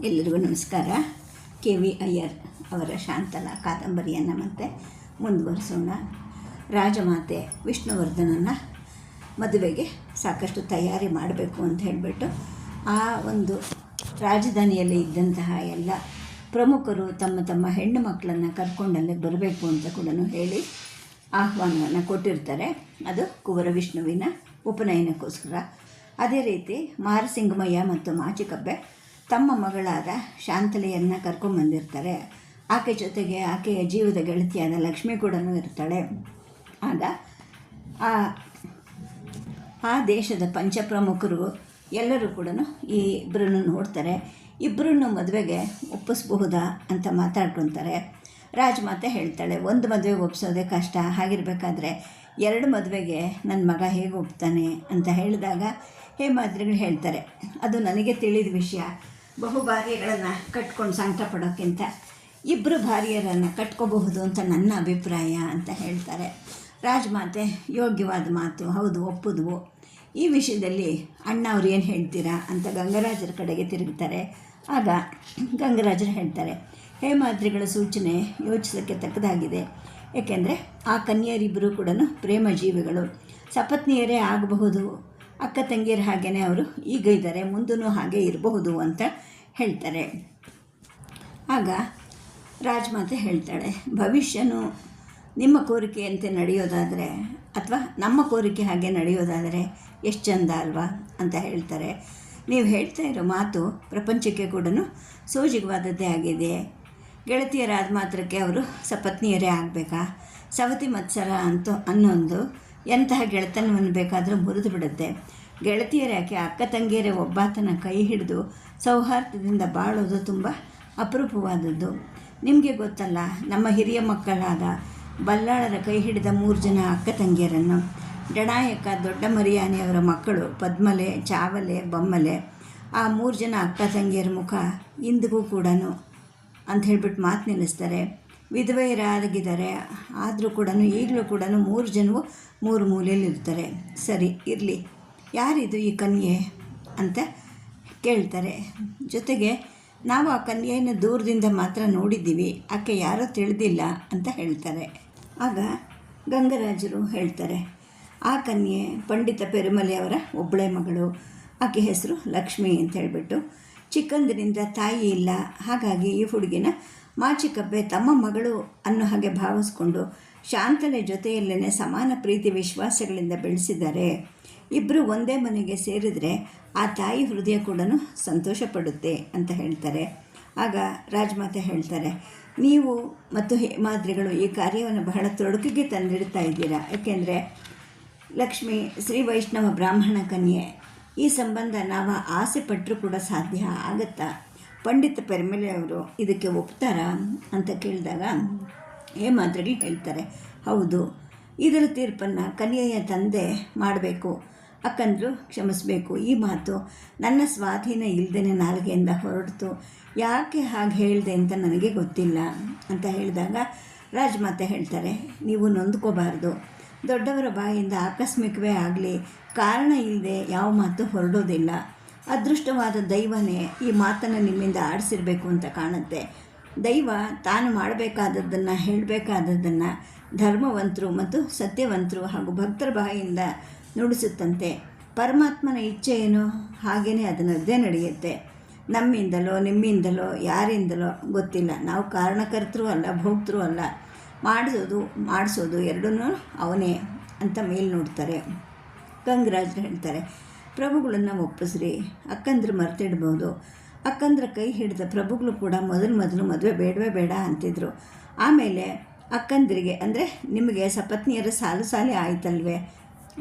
ಎಲ್ಲರಿಗೂ ನಮಸ್ಕಾರ. K V Iyer ಅವರ ಶಾಂತಲ ಕಾದಂಬರಿಯನ್ನು ಮತ್ತೆ ಮುಂದುವರಿಸೋಣ. ರಾಜಮಾತೆ ವಿಷ್ಣುವರ್ಧನನ್ನು ಮದುವೆಗೆ ಸಾಕಷ್ಟು ತಯಾರಿ ಮಾಡಬೇಕು ಅಂತ ಹೇಳಿಬಿಟ್ಟು ಆ ಒಂದು ರಾಜಧಾನಿಯಲ್ಲಿ ಇದ್ದಂತಹ ಎಲ್ಲ ಪ್ರಮುಖರು ತಮ್ಮ ತಮ್ಮ ಹೆಣ್ಣು ಮಕ್ಕಳನ್ನು ಕರ್ಕೊಂಡಲ್ಲೇ ಬರಬೇಕು ಅಂತ ಕೂಡ ಹೇಳಿ ಆಹ್ವಾನವನ್ನು ಕೊಟ್ಟಿರ್ತಾರೆ. ಅದು ಕುವರ ವಿಷ್ಣುವಿನ ಉಪನಯನಕ್ಕೋಸ್ಕರ. ಅದೇ ರೀತಿ ಮಾರಸಿಂಗಮಯ್ಯ ಮತ್ತು ಮಾಚಿಕಬ್ಬೆ ತಮ್ಮ ಮಗಳಾದ ಶಾಂತಲೆಯನ್ನು ಕರ್ಕೊಂಬಂದಿರ್ತಾರೆ ಆಕೆ ಜೊತೆಗೆ ಆಕೆಯ ಜೀವದ ಗೆಳತಿಯಾದ ಲಕ್ಷ್ಮಿ ಕೂಡ ಇರ್ತಾಳೆ. ಆಗ ಆ ಆ ದೇಶದ ಪಂಚಪ್ರಮುಖರು ಎಲ್ಲರೂ ಕೂಡ ಈ ಇಬ್ಬರನ್ನು ನೋಡ್ತಾರೆ. ಇಬ್ಬರನ್ನು ಮದುವೆಗೆ ಒಪ್ಪಿಸ್ಬಹುದಾ ಅಂತ ಮಾತಾಡ್ಕೊತಾರೆ. ರಾಜಮಾತೆ ಹೇಳ್ತಾಳೆ, ಒಂದು ಮದುವೆಗೆ ಒಪ್ಪಿಸೋದೇ ಕಷ್ಟ. ಹಾಗಿರಬೇಕಾದ್ರೆ ಎರಡು ಮದುವೆಗೆ ನನ್ನ ಮಗ ಹೇಗೆ ಒಪ್ತಾನೆ? ಅಂತ ಹೇಳಿದಾಗ ಹೇ ಹೇಮಾದ್ರಿಗಳು ಹೇಳ್ತಾರೆ, ಅದು ನನಗೆ ತಿಳಿದ ವಿಷಯ. ಬಹು ಭಾರ್ಯಗಳನ್ನು ಕಟ್ಕೊಂಡು ಸಂಕಟ ಪಡೋಕ್ಕಿಂತ ಇಬ್ಬರು ಭಾರ್ಯರನ್ನು ಕಟ್ಕೋಬಹುದು ಅಂತ ನನ್ನ ಅಭಿಪ್ರಾಯ ಅಂತ ಹೇಳ್ತಾರೆ. ರಾಜಮಾತೆ, ಯೋಗ್ಯವಾದ ಮಾತು, ಹೌದು, ಒಪ್ಪುದ್ವು. ಈ ವಿಷಯದಲ್ಲಿ ಅಣ್ಣ ಅವ್ರು ಏನು ಹೇಳ್ತೀರಾ ಅಂತ ಗಂಗರಾಜರ ಕಡೆಗೆ ತಿರುಗ್ತಾರೆ. ಆಗ ಗಂಗರಾಜರು ಹೇಳ್ತಾರೆ ಹೇಮಾದ್ರಿಗಳ ಸೂಚನೆ ಯೋಚಿಸೋಕ್ಕೆ ತಕ್ಕದಾಗಿದೆ. ಏಕೆಂದರೆ ಆ ಕನ್ಯರಿಬ್ಬರೂ ಕೂಡ ಪ್ರೇಮ ಜೀವಿಗಳು ಸಪತ್ನಿಯರೇ ಆಗಬಹುದು. ಅಕ್ಕ ತಂಗಿಯರ ಹಾಗೇ ಅವರು ಈಗ ಇದ್ದಾರೆ ಮುಂದೂ ಹಾಗೆ ಇರಬಹುದು ಅಂತ ಹೇಳ್ತಾರೆ. ಆಗ ರಾಜ್ಮಾತೆ ಹೇಳ್ತಾಳೆ, ಭವಿಷ್ಯನು ನಿಮ್ಮ ಕೋರಿಕೆಯಂತೆ ನಡೆಯೋದಾದರೆ ಅಥವಾ ನಮ್ಮ ಕೋರಿಕೆ ಹಾಗೆ ನಡೆಯೋದಾದರೆ ಎಷ್ಟು ಚಂದ ಅಲ್ವಾ? ಅಂತ ಹೇಳ್ತಾರೆ. ನೀವು ಹೇಳ್ತಾ ಇರೋ ಮಾತು ಪ್ರಪಂಚಕ್ಕೆ ಕೂಡ ಸೋಜಿಗವಾದದ್ದೇ ಆಗಿದೆ. ಗೆಳತಿಯರಾದ ಮಾತ್ರಕ್ಕೆ ಅವರು ಸಪತ್ನಿಯರೇ ಆಗಬೇಕಾ? ಸವತಿ ಮತ್ಸರ ಅಂತ ಅನ್ನೊಂದು ಎಂತಹ ಗೆಳೆತನವನ್ನು ಬೇಕಾದರೂ ಮುರಿದು ಬಿಡುತ್ತೆ. ಗೆಳತಿಯರ್ಯಾಕೆ ಅಕ್ಕ ತಂಗಿಯರೇ ಒಬ್ಬಾತನ ಕೈ ಹಿಡಿದು ಸೌಹಾರ್ದದಿಂದ ಬಾಳೋದು ತುಂಬ ಅಪರೂಪವಾದದ್ದು. ನಿಮಗೆ ಗೊತ್ತಲ್ಲ, ನಮ್ಮ ಹಿರಿಯ ಮಕ್ಕಳಾದ ಬಲ್ಲಾಳರ ಕೈ ಹಿಡಿದ ಮೂರು ಜನ ಅಕ್ಕ ತಂಗಿಯರನ್ನು. ಡಣಾಯಕ ದೊಡ್ಡ ಮರಿಯಾನಿಯವರ ಮಕ್ಕಳು ಪದ್ಮಲೆ, ಚಾವಲೆ, ಬೊಮ್ಮಲೆ. ಆ ಮೂರು ಜನ ಅಕ್ಕ ತಂಗಿಯರ ಮುಖ ಇಂದಿಗೂ ಕೂಡ ಅಂತ ಹೇಳ್ಬಿಟ್ಟು ಮಾತು ನಿಲ್ಲಿಸ್ತಾರೆ. ವಿಧವೆಯರಾಗಿದ್ದಾರೆ. ಆದರೂ ಕೂಡ ಈಗಲೂ ಕೂಡ ಮೂರು ಜನವು ಮೂರು ಮೂಲೆಯಲ್ಲಿ ಇರ್ತಾರೆ ಸರಿ, ಇರಲಿ. ಯಾರಿದು ಈ ಕನ್ಯೆ ಅಂತ ಕೇಳ್ತಾರೆ. ಜೊತೆಗೆ ನಾವು ಆ ಕನ್ಯೆಯನ್ನು ದೂರದಿಂದ ಮಾತ್ರ ನೋಡಿದ್ದೀವಿ. ಆಕೆ ಯಾರೋ ತಿಳಿದಿಲ್ಲ ಅಂತ ಹೇಳ್ತಾರೆ. ಆಗ ಗಂಗರಾಜರು ಹೇಳ್ತಾರೆ, ಆ ಕನ್ಯೆ ಪಂಡಿತ ಪೆರುಮಲೆಯವರ ಒಬ್ಬಳೆ ಮಗಳು. ಆಕೆ ಹೆಸರು ಲಕ್ಷ್ಮಿ ಅಂತ ಹೇಳಿಬಿಟ್ಟು, ಚಿಕ್ಕಂದಿನಿಂದ ತಾಯಿ ಇಲ್ಲ. ಹಾಗಾಗಿ ಈ ಹುಡುಗಿನ ಮಾಚಿಕಬ್ಬೆ ತಮ್ಮ ಮಗಳು ಅನ್ನೋ ಹಾಗೆ ಭಾವಿಸ್ಕೊಂಡು ಶಾಂತಲೆ ಜೊತೆಯಲ್ಲೇ ಸಮಾನ ಪ್ರೀತಿ ವಿಶ್ವಾಸಗಳಿಂದ ಬೆಳೆಸಿದ್ದಾರೆ ಇಬ್ಬರು ಒಂದೇ ಮನೆಗೆ ಸೇರಿದರೆ ಆ ತಾಯಿ ಹೃದಯ ಕೂಡ ಸಂತೋಷ ಪಡುತ್ತೆ ಅಂತ ಹೇಳ್ತಾರೆ. ಆಗ ರಾಜ್ಮಾತೆ ಹೇಳ್ತಾರೆ, ನೀವು ಮತ್ತು ಹೇಮಾದ್ರಿಗಳು ಈ ಕಾರ್ಯವನ್ನು ಬಹಳ ತೊಡಕಿಗೆ ತಂದಿಡ್ತಾ ಇದ್ದೀರಾ? ಏಕೆಂದರೆ ಲಕ್ಷ್ಮಿ ಶ್ರೀ ವೈಷ್ಣವ ಬ್ರಾಹ್ಮಣ ಕನ್ಯೆ, ಈ ಸಂಬಂಧ ನಾವು ಆಸೆ ಪಟ್ಟರೂ ಕೂಡ ಸಾಧ್ಯ ಆಗತ್ತಾ? ಪಂಡಿತ ಪೆರ್ಮೆಲೆ ಅವರು ಇದಕ್ಕೆ ಒಪ್ತಾರಾ ಅಂತ ಕೇಳಿದಾಗ ಹೇಮಾದ್ರಿಗಳು ಹೇಳ್ತಾರೆ, ಹೌದು, ಇದರ ತೀರ್ಪನ್ನು ಕನ್ಯೆಯ ತಂದೆ ಮಾಡಬೇಕು, ಅಕ್ಕಂದರು ಕ್ಷಮಿಸಬೇಕು. ಈ ಮಾತು ನನ್ನ ಸ್ವಾಧೀನ ಇಲ್ಲದೇ ನಾಲ್ಗೆಯಿಂದ ಹೊರಡ್ತು. ಯಾಕೆ ಹಾಗೆ ಹೇಳಿದೆ ಅಂತ ನನಗೆ ಗೊತ್ತಿಲ್ಲ ಅಂತ ಹೇಳಿದಾಗ ರಾಜಮಾತೆ ಹೇಳ್ತಾರೆ, ನೀವು ನೊಂದ್ಕೋಬಾರ್ದು. ದೊಡ್ಡವರ ಬಾಯಿಂದ ಆಕಸ್ಮಿಕವೇ ಆಗಲಿ, ಕಾರಣ ಇಲ್ಲದೆ ಯಾವ ಮಾತು ಹೊರಡೋದಿಲ್ಲ. ಅದೃಷ್ಟವಾದ ದೈವನೇ ಈ ಮಾತನ್ನು ನಿಮ್ಮಿಂದ ಆಡಿಸಿರಬೇಕು ಅಂತ ಕಾಣುತ್ತೆ. ದೈವ ತಾನು ಮಾಡಬೇಕಾದದ್ದನ್ನು, ಹೇಳಬೇಕಾದದ್ದನ್ನು ಧರ್ಮವಂತರು ಮತ್ತು ಸತ್ಯವಂತರು ಹಾಗೂ ಭಕ್ತರ ಬಾಯಿಯಿಂದ ನುಡಿಸುತ್ತಂತೆ. ಪರಮಾತ್ಮನ ಇಚ್ಛೆ ಏನು? ಹಾಗೆಯೇ ಅದನ್ನದ್ದೇ ನಡೆಯುತ್ತೆ. ನಮ್ಮಿಂದಲೋ, ನಿಮ್ಮಿಂದಲೋ, ಯಾರಿಂದಲೋ ಗೊತ್ತಿಲ್ಲ. ನಾವು ಕಾರಣಕರ್ತರೂ ಅಲ್ಲ, ಭೋಕ್ತರೂ ಅಲ್ಲ. ಮಾಡಿಸೋದು ಮಾಡಿಸೋದು ಎರಡೂ ಅವನೇ ಅಂತ ಮೇಲ್ ನೋಡ್ತಾರೆ. ಗಂಗರಾಜರು ಹೇಳ್ತಾರೆ ಪ್ರಭುಗಳನ್ನು ಒಪ್ಪಿಸ್ರಿ. ಅಕ್ಕಂದ್ರೆ ಮರ್ತಿಡ್ಬೋದು. ಅಕ್ಕಂದ್ರ ಕೈ ಹಿಡಿದ ಪ್ರಭುಗಳು ಕೂಡ ಮೊದಲು ಮೊದಲು ಮದುವೆ ಬೇಡವೇ ಬೇಡ ಅಂತಿದ್ರು. ಆಮೇಲೆ ಅಕ್ಕಂದ್ರಿಗೆ, ಅಂದರೆ ನಿಮಗೆ ಸಪತ್ನಿಯರ ಸಾಲು ಸಾಲಿ ಆಯ್ತಲ್ವೇ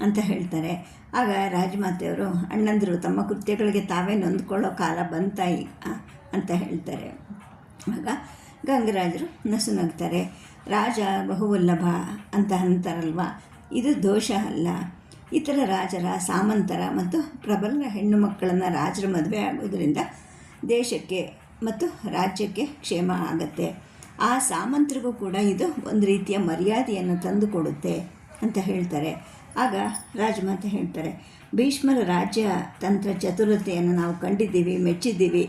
ಅಂತ ಹೇಳ್ತಾರೆ. ಆಗ ರಾಜಮಾತೆಯವರು, ಅಣ್ಣಂದರು, ತಮ್ಮ ಕೃತ್ಯಗಳಿಗೆ ತಾವೇ ನೊಂದ್ಕೊಳ್ಳೋ ಕಾಲ ಬಂತಾಯಿ ಅಂತ ಹೇಳ್ತಾರೆ. ಆಗ ಗಂಗರಾಜರು ನಸು ನಗ್ತಾರೆ ರಾಜ ಬಹುವಲ್ಲಭ ಅಂತ ಅಂತಾರಲ್ವ? ಇದು ದೋಷ ಅಲ್ಲ. ಇತರ ರಾಜರ, ಸಾಮಂತರ ಮತ್ತು ಪ್ರಬಲ ಹೆಣ್ಣು ಮಕ್ಕಳನ್ನು ರಾಜರ ಮದುವೆ ಆಗೋದರಿಂದ ದೇಶಕ್ಕೆ ಮತ್ತು ರಾಜ್ಯಕ್ಕೆ ಕ್ಷೇಮ ಆಗುತ್ತೆ. ಆ ಸಾಮಂತರಿಗೂ ಕೂಡ ಇದು ಒಂದು ರೀತಿಯ ಮರ್ಯಾದೆಯನ್ನು ತಂದು ಕೊಡುತ್ತೆ ಅಂತ ಹೇಳ್ತಾರೆ. ಆಗ ರಾಜಮಾತೆ ಹೇಳ್ತಾರೆ, ಭೀಷ್ಮರ ರಾಜ್ಯ ತಂತ್ರ ಚತುರತೆಯನ್ನು ನಾವು ಕಂಡಿದ್ದೀವಿ, ಮೆಚ್ಚಿದ್ದೀವಿ.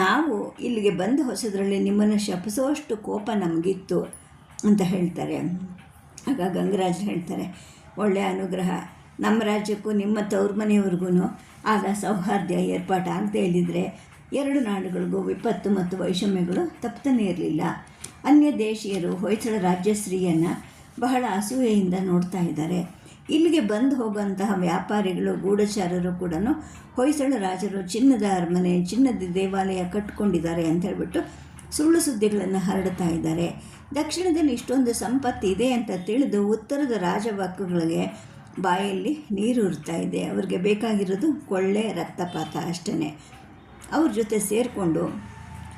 ನಾವು ಇಲ್ಲಿಗೆ ಬಂದು ಹೊಸದರಲ್ಲಿ ನಿಮ್ಮನ್ನು ಶಪಿಸುವಷ್ಟು ಕೋಪ ನಮಗಿತ್ತು ಅಂತ ಹೇಳ್ತಾರೆ. ಆಗ ಗಂಗರಾಜ್ ಹೇಳ್ತಾರೆ, ಒಳ್ಳೆಯ ಅನುಗ್ರಹ ನಮ್ಮ ರಾಜ್ಯಕ್ಕೂ, ನಿಮ್ಮ ತವ್ರ ಮನೆಯವ್ರಿಗೂ ಆಗ ಸೌಹಾರ್ದ ಅಂತ ಹೇಳಿದರೆ ಎರಡು ನಾಡುಗಳಿಗೂ ವಿಪತ್ತು ಮತ್ತು ವೈಷಮ್ಯಗಳು ತಪ್ಪತಾನೆ ಇರಲಿಲ್ಲ. ಅನ್ಯ ದೇಶೀಯರು ಹೊಯ್ಸಳ ರಾಜ್ಯಶ್ರೀಯನ್ನು ಬಹಳ ಅಸೂಯೆಯಿಂದ ನೋಡ್ತಾ ಇದ್ದಾರೆ. ಇಲ್ಲಿಗೆ ಬಂದು ಹೋಗುವಂತಹ ವ್ಯಾಪಾರಿಗಳು, ಗೂಢಚಾರರು ಕೂಡ ಹೊಯ್ಸಳ ರಾಜರು ಚಿನ್ನದ ಅರಮನೆ, ಚಿನ್ನದ ದೇವಾಲಯ ಕಟ್ಕೊಂಡಿದ್ದಾರೆ ಅಂತ ಹೇಳ್ಬಿಟ್ಟು ಸುಳ್ಳು ಸುದ್ದಿಗಳನ್ನು ಹರಡ್ತಾ ಇದ್ದಾರೆ. ದಕ್ಷಿಣದಲ್ಲಿ ಇಷ್ಟೊಂದು ಸಂಪತ್ತು ಇದೆ ಅಂತ ತಿಳಿದು ಉತ್ತರದ ರಾಜವಾಕುಗಳಿಗೆ ಬಾಯಲ್ಲಿ ನೀರು ಉರ್ತಾ ಇದೆ. ಅವ್ರಿಗೆ ಬೇಕಾಗಿರೋದು ಕೊಳ್ಳೆ, ರಕ್ತಪಾತ ಅಷ್ಟೇ ಅವ್ರ ಜೊತೆ ಸೇರಿಕೊಂಡು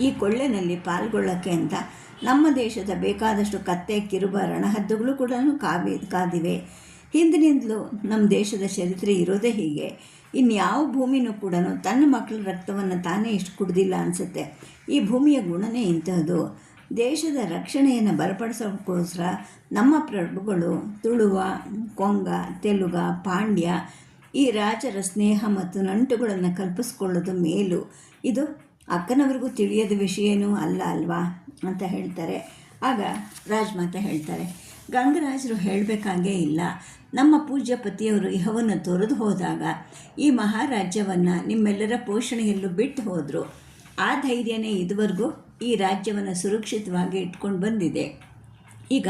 ಈ ಕೊಳ್ಳೆನಲ್ಲಿ ಪಾಲ್ಗೊಳ್ಳೋಕ್ಕೆ ಅಂತ ನಮ್ಮ ದೇಶದ ಬೇಕಾದಷ್ಟು ಕತ್ತೆ, ಕಿರುಬ, ರಣಹದ್ದುಗಳು ಕೂಡ ಕಾವಿ, ಕಾದಿವೆ. ಹಿಂದಿನಿಂದಲೂ ನಮ್ಮ ದೇಶದ ಚರಿತ್ರೆ ಇರೋದೇ ಹೀಗೆ. ಇನ್ಯಾವ ಭೂಮಿನೂ ಕೂಡ ತನ್ನ ಮಕ್ಕಳ ರಕ್ತವನ್ನು ತಾನೇ ಇಷ್ಟು ಕುಡ್ದಿಲ್ಲ ಅನಿಸುತ್ತೆ. ಈ ಭೂಮಿಯ ಗುಣನೇ ಇಂತಹದ್ದು ದೇಶದ ರಕ್ಷಣೆಯನ್ನು ಬಲಪಡಿಸೋಕ್ಕೋಸ್ಕರ ನಮ್ಮ ಪ್ರಭುಗಳು ತುಳುವ, ಕೊಂಗ, ತೆಲುಗ, ಪಾಂಡ್ಯ ಈ ರಾಜರ ಸ್ನೇಹ ಮತ್ತು ನಂಟುಗಳನ್ನು ಕಲ್ಪಿಸ್ಕೊಳ್ಳೋದು ಮೇಲು. ಇದು ಅಕ್ಕನವ್ರಿಗೂ ತಿಳಿಯದ ವಿಷಯನೂ ಅಲ್ಲ ಅಲ್ವಾ ಅಂತ ಹೇಳ್ತಾರೆ. ಆಗ ರಾಜಮಾತೆ ಹೇಳ್ತಾರೆ, ಗಂಗರಾಜರು ಹೇಳಬೇಕಾಗೇ ಇಲ್ಲ. ನಮ್ಮ ಪೂಜ್ಯ ಪತಿಯವರು ಇಹವನ್ನು ತೊರೆದು ಹೋದಾಗ ಈ ಮಹಾರಾಜ್ಯವನ್ನು ನಿಮ್ಮೆಲ್ಲರ ಪೋಷಣೆಯಲ್ಲೂ ಬಿಟ್ಟು ಹೋದರು. ಆ ಧೈರ್ಯನೇ ಇದುವರೆಗೂ ಈ ರಾಜ್ಯವನ್ನು ಸುರಕ್ಷಿತವಾಗಿ ಇಟ್ಕೊಂಡು ಬಂದಿದೆ. ಈಗ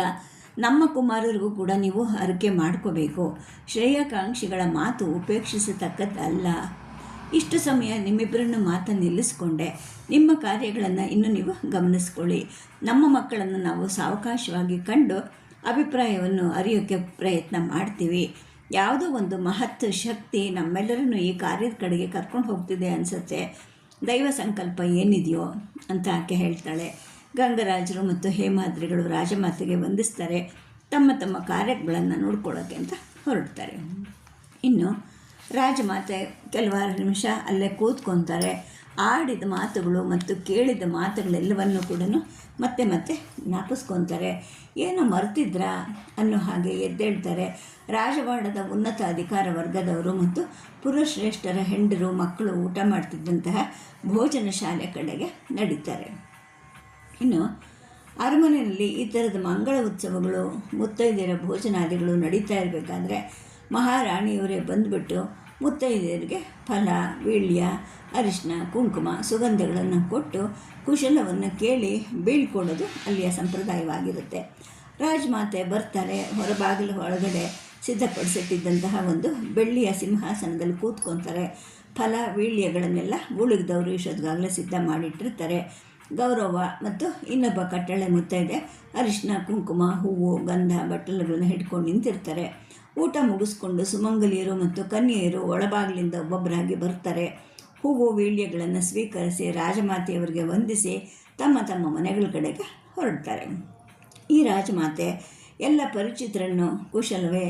ನಮ್ಮ ಕುಮಾರರಿಗೂ ಕೂಡ ನೀವು ಹರಕೆ ಮಾಡ್ಕೋಬೇಕು. ಶ್ರೇಯಾಕಾಂಕ್ಷಿಗಳ ಮಾತು ಉಪೇಕ್ಷಿಸತಕ್ಕದ್ದಲ್ಲ. ಇಷ್ಟು ಸಮಯ ನಿಮ್ಮಿಬ್ಬರನ್ನು ಮಾತು ನಿಲ್ಲಿಸ್ಕೊಂಡೆ. ನಿಮ್ಮ ಕಾರ್ಯಗಳನ್ನು ಇನ್ನು ನೀವು ಗಮನಿಸ್ಕೊಳ್ಳಿ. ನಮ್ಮ ಮಕ್ಕಳನ್ನು ನಾವು ಸಾವಕಾಶವಾಗಿ ಕಂಡು ಅಭಿಪ್ರಾಯವನ್ನು ಅರಿಯೋಕ್ಕೆ ಪ್ರಯತ್ನ ಮಾಡ್ತೀವಿ. ಯಾವುದೋ ಒಂದು ಮಹತ್ ಶಕ್ತಿ ನಮ್ಮೆಲ್ಲರನ್ನು ಈ ಕಾರ್ಯದ ಕಡೆಗೆ ಕರ್ಕೊಂಡು ಹೋಗ್ತಿದೆ ಅನಿಸುತ್ತೆ. ದೈವ ಸಂಕಲ್ಪ ಏನಿದೆಯೋ ಅಂತ ಆಕೆ ಹೇಳ್ತಾಳೆ. ಗಂಗರಾಜರು ಮತ್ತು ಹೇಮಾದ್ರಿಗಳು ರಾಜಮಾತೆಗೆ ವಂದಿಸ್ತಾರೆ. ತಮ್ಮ ತಮ್ಮ ಕಾರ್ಯಗಳನ್ನು ನೋಡ್ಕೊಳ್ಳೋಕ್ಕೆ ಅಂತ ಹೊರಡ್ತಾರೆ. ಇನ್ನು ರಾಜಮಾತೆ ಕೆಲವಾರು ನಿಮಿಷ ಅಲ್ಲೇ ಕೂತ್ಕೊತಾರೆ. ಆಡಿದ ಮಾತುಗಳು ಮತ್ತು ಕೇಳಿದ ಮಾತುಗಳೆಲ್ಲವನ್ನು ಕೂಡ ಮತ್ತೆ ಮತ್ತೆ ಜ್ಞಾಪಿಸ್ಕೊತಾರೆ. ಏನೋ ಮರ್ತಿದ್ರಾ ಅನ್ನೋ ಹಾಗೆ ಎದ್ದೇಳ್ತಾರೆ. ರಾಜವಾಡದ ಉನ್ನತ ಅಧಿಕಾರ ವರ್ಗದವರು ಮತ್ತು ಪುರಶ್ರೇಷ್ಠರ ಹೆಂಡರು ಮಕ್ಕಳು ಊಟ ಮಾಡ್ತಿದ್ದಂತಹ ಭೋಜನ ಶಾಲೆ ಕಡೆಗೆ ನಡೀತಾರೆ. ಇನ್ನು ಅರಮನೆಯಲ್ಲಿ ಈ ಥರದ ಮಂಗಳ ಉತ್ಸವಗಳು, ಮುತ್ತೈದೆಯರ ಭೋಜನಾದಿಗಳು ನಡೀತಾ ಇರಬೇಕಾದ್ರೆ ಮಹಾರಾಣಿಯವರೇ ಬಂದುಬಿಟ್ಟು ಮುತ್ತೈದೆಯರಿಗೆ ಫಲ, ವೀಳ್ಯ, ಅರಿಶಿನ, ಕುಂಕುಮ ಸುಗಂಧಗಳನ್ನು ಕೊಟ್ಟು ಕುಶಲವನ್ನು ಕೇಳಿ ಬೀಳ್ಕೊಡೋದು ಅಲ್ಲಿಯ ಸಂಪ್ರದಾಯವಾಗಿರುತ್ತೆ. ರಾಜಮಾತೆ ಬರ್ತಾರೆ, ಹೊರಬಾಗಿಲು ಒಳಗಡೆ ಸಿದ್ಧಪಡಿಸಿಟ್ಟಿದ್ದಂತಹ ಒಂದು ಬೆಳ್ಳಿಯ ಸಿಂಹಾಸನದಲ್ಲಿ ಕೂತ್ಕೊತಾರೆ. ಫಲ, ವೀಳ್ಯಗಳನ್ನೆಲ್ಲ ಉಳಿದವರು ಇಷ್ಟೊತ್ತಿಗಾಗಲೇ ಸಿದ್ಧ ಮಾಡಿಟ್ಟಿರ್ತಾರೆ. ಗೌರವ ಮತ್ತು ಇನ್ನೊಬ್ಬ ಕಟ್ಟಳೆ ಮುತ್ತೈದೆ, ಅರಿಶಿನ, ಕುಂಕುಮ, ಹೂವು, ಗಂಧ, ಬಟ್ಟಲುಗಳನ್ನ ಹಿಡ್ಕೊಂಡು ನಿಂತಿರ್ತಾರೆ. ಊಟ ಮುಗಿಸ್ಕೊಂಡು ಸುಮಂಗಲಿಯರು ಮತ್ತು ಕನ್ಯೆಯರು ಒಳಬಾಗಿಲಿಂದ ಒಬ್ಬೊಬ್ಬರಾಗಿ ಬರ್ತಾರೆ. ಹೂವು ವೀಳ್ಯಗಳನ್ನು ಸ್ವೀಕರಿಸಿ ರಾಜಮಾತೆಯವರಿಗೆ ವಂದಿಸಿ ತಮ್ಮ ತಮ್ಮ ಮನೆಗಳ ಕಡೆಗೆ ಹೊರಡ್ತಾರೆ. ಈ ರಾಜಮಾತೆ ಎಲ್ಲ ಪರಿಚಿತರನ್ನು ಕುಶಲವೇ,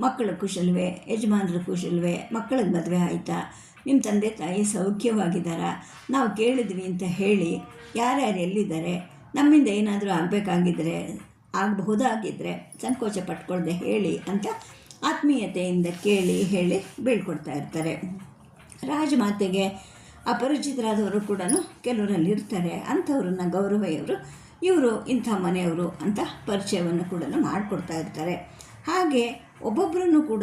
ಮಕ್ಕಳ ಕುಶಲವೇ, ಯಜಮಾನರ ಕುಶಲವೇ ಮಕ್ಕಳಿಗೆ ಮದುವೆ ಆಯಿತಾ? ನಿಮ್ಮ ತಂದೆ ತಾಯಿ ಸೌಖ್ಯವಾಗಿದ್ದಾರಾ? ನಾವು ಕೇಳಿದ್ವಿ ಅಂತ ಹೇಳಿ ಯಾರ್ಯಾರು ಎಲ್ಲಿದ್ದಾರೆ? ನಮ್ಮಿಂದ ಏನಾದರೂ ಆಗಬೇಕಾಗಿದ್ದರೆ ಆಗಬಹುದಾಗಿದ್ದರೆ ಸಂಕೋಚ ಪಟ್ಕೊಳ್ದೆ ಹೇಳಿ ಅಂತ ಆತ್ಮೀಯತೆಯಿಂದ ಕೇಳಿ ಹೇಳಿ ಬೀಳ್ಕೊಡ್ತಾ ಇರ್ತಾರೆ. ರಾಜಮಾತೆಗೆ ಅಪರಿಚಿತರಾದವರು ಕೂಡ ಕೆಲವರಲ್ಲಿ ಇರ್ತಾರೆ ಅಂಥವ್ರನ್ನ ಗೌರವಯ್ಯವರು ಇವರು, ಇಂಥ ಮನೆಯವರು ಅಂತ ಪರಿಚಯವನ್ನು ಕೂಡ ಮಾಡಿಕೊಡ್ತಾ ಇರ್ತಾರೆ. ಹಾಗೆ ಒಬ್ಬೊಬ್ಬರನ್ನು ಕೂಡ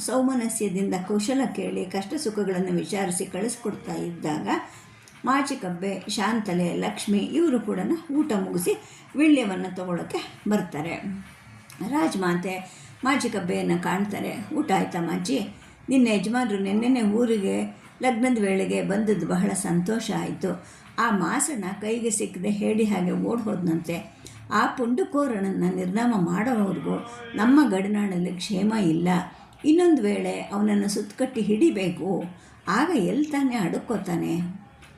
ಸೌಮನಸ್ಯದಿಂದ ಕೌಶಲ ಕೇಳಿ ಕಷ್ಟ ಸುಖಗಳನ್ನು ವಿಚಾರಿಸಿ ಕಳಿಸ್ಕೊಡ್ತಾ ಇದ್ದಾಗ ಮಾಚಿಕಬ್ಬೆ, ಶಾಂತಲೆ, ಲಕ್ಷ್ಮಿ ಇವರು ಕೂಡ ಊಟ ಮುಗಿಸಿ ವೀಳ್ಯವನ್ನು ತಗೊಳ್ಳೋಕ್ಕೆ ಬರ್ತಾರೆ. ರಾಜಮಾತೆ ಮಾಚಿಕಬ್ಬೆಯನ್ನು ಕಾಣ್ತಾರೆ. ಊಟ ಆಯ್ತಾ ಮಾಜಿ? ನಿನ್ನ ಯಜಮಾನರು ನಿನ್ನೆನೆ ಊರಿಗೆ ಲಗ್ನದ ವೇಳೆಗೆ ಬಂದದ್ದು ಬಹಳ ಸಂತೋಷ ಆಯಿತು. ಆ ಮಾಸಣ ಕೈಗೆ ಸಿಕ್ಕದೆ ಹೇಳಿ ಹಾಗೆ ಓಡ್ ಹೋದನಂತೆ ಆ ಪುಂಡುಕೋರನನ್ನು ನಿರ್ನಾಮ ಮಾಡೋವರೆಗೂ ನಮ್ಮ ಗಡಿನಾಡಲ್ಲಿ ಕ್ಷೇಮ ಇಲ್ಲ. ಇನ್ನೊಂದು ವೇಳೆ ಅವನನ್ನು ಸುತ್ತಕಟ್ಟಿ ಹಿಡಿಬೇಕು. ಆಗ ಎಲ್ಲಿ ತಾನೇ ಅಡುಕೋತಾನೆ?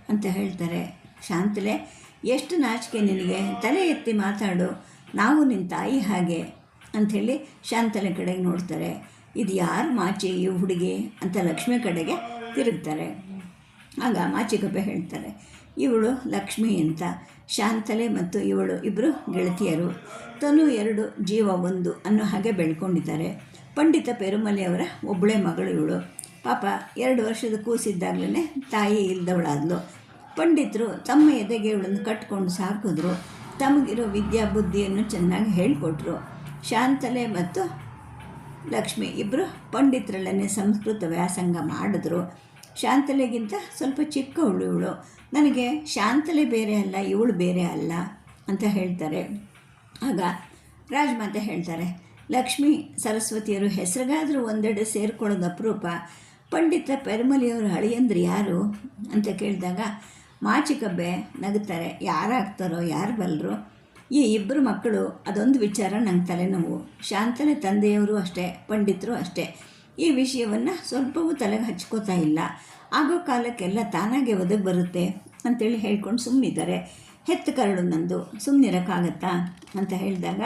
ಅಂತ ಹೇಳ್ತಾರೆ. ಶಾಂತಲೆ, ಎಷ್ಟು ನಾಚಿಕೆ ನಿನಗೆ? ತಲೆ ಎತ್ತಿ ಮಾತಾಡು. ನಾವು ನಿನ್ನ ತಾಯಿ ಹಾಗೆ. ಅಂಥೇಳಿ ಶಾಂತಲೆ ಕಡೆಗೆ ನೋಡ್ತಾರೆ. ಇದು ಯಾರು? ಮಾಚಿ ಈ ಹುಡುಗಿ ಅಂತ ಲಕ್ಷ್ಮಿ ಕಡೆಗೆ ತಿರುಗ್ತಾರೆ. ಆಗ ಮಾಚಿಗಬ್ಬೆ ಹೇಳ್ತಾರೆ, ಇವಳು ಲಕ್ಷ್ಮಿ ಅಂತ. ಶಾಂತಲೆ ಮತ್ತು ಇವಳು ಇಬ್ಬರು ಗೆಳತಿಯರು. ತನು ಎರಡು ಜೀವ ಒಂದು ಅನ್ನೋ ಹಾಗೆ ಬೆಳ್ಕೊಂಡಿದ್ದಾರೆ. ಪಂಡಿತ ಪೆರುಮಲೆಯವರ ಒಬ್ಬಳೇ ಮಗಳು ಇವಳು. ಪಾಪ ಎರಡು ವರ್ಷದ ಕೂಸಿದ್ದಾಗಲೇ ತಾಯಿ ಇಲ್ದವಳಾದ್ಲು. ಪಂಡಿತರು ತಮ್ಮ ಎದೆಗೆ ಇವಳನ್ನು ಕಟ್ಕೊಂಡು ಸಾಕಿದ್ರು ತಮಗಿರೋ ವಿದ್ಯಾ ಬುದ್ಧಿಯನ್ನು ಚೆನ್ನಾಗಿ ಹೇಳಿಕೊಟ್ರು. ಶಾಂತಲೆ ಮತ್ತು ಲಕ್ಷ್ಮಿ ಇಬ್ಬರು ಪಂಡಿತರಲ್ಲೇ ಸಂಸ್ಕೃತ ವ್ಯಾಸಂಗ ಮಾಡಿದ್ರು. ಶಾಂತಲೆಗಿಂತ ಸ್ವಲ್ಪ ಚಿಕ್ಕವಳು ಇವಳು. ನನಗೆ ಶಾಂತಲೆ ಬೇರೆ ಅಲ್ಲ, ಇವಳು ಬೇರೆ ಅಲ್ಲ ಅಂತ ಹೇಳ್ತಾರೆ. ಆಗ ರಾಜಮಾತೆ ಹೇಳ್ತಾರೆ, ಲಕ್ಷ್ಮಿ ಸರಸ್ವತಿಯರು ಹೆಸರಿಗಾದರೂ ಒಂದೆಡೆ ಸೇರ್ಕೊಳ್ಳೋದು ಅಪರೂಪ. ಪಂಡಿತ ಪೆರ್ಮಲಿಯವರು ಹಳಿಯಂದ್ರೆ ಯಾರು ಅಂತ ಕೇಳಿದಾಗ, ಮಾಚಿಕಬ್ಬೆ ನಗುತ್ತಾರೆ ಯಾರಾಗ್ತಾರೋ, ಯಾರು ಬಲ್ಲರು ಈ ಇಬ್ಬರು ಮಕ್ಕಳು ಅದೊಂದು ವಿಚಾರ ನಂಗೆ ತಲೆನೋವು. ಶಾಂತನ ತಂದೆಯವರು ಅಷ್ಟೇ, ಪಂಡಿತರು ಅಷ್ಟೇ. ಈ ವಿಷಯವನ್ನು ಸ್ವಲ್ಪವೂ ತಲೆಗೆ ಹಚ್ಕೋತಾ ಇಲ್ಲ. ಆಗೋ ಕಾಲಕ್ಕೆಲ್ಲ ತಾನಾಗೆ ಒದಗಿ ಬರುತ್ತೆ ಅಂತೇಳಿ ಹೇಳ್ಕೊಂಡು ಸುಮ್ಮನಿದ್ದಾರೆ ಹೆತ್ತು ಕರಳು ನಂದು ಸುಮ್ಮನಿರೋಕ್ಕಾಗತ್ತಾ ಅಂತ ಹೇಳಿದಾಗ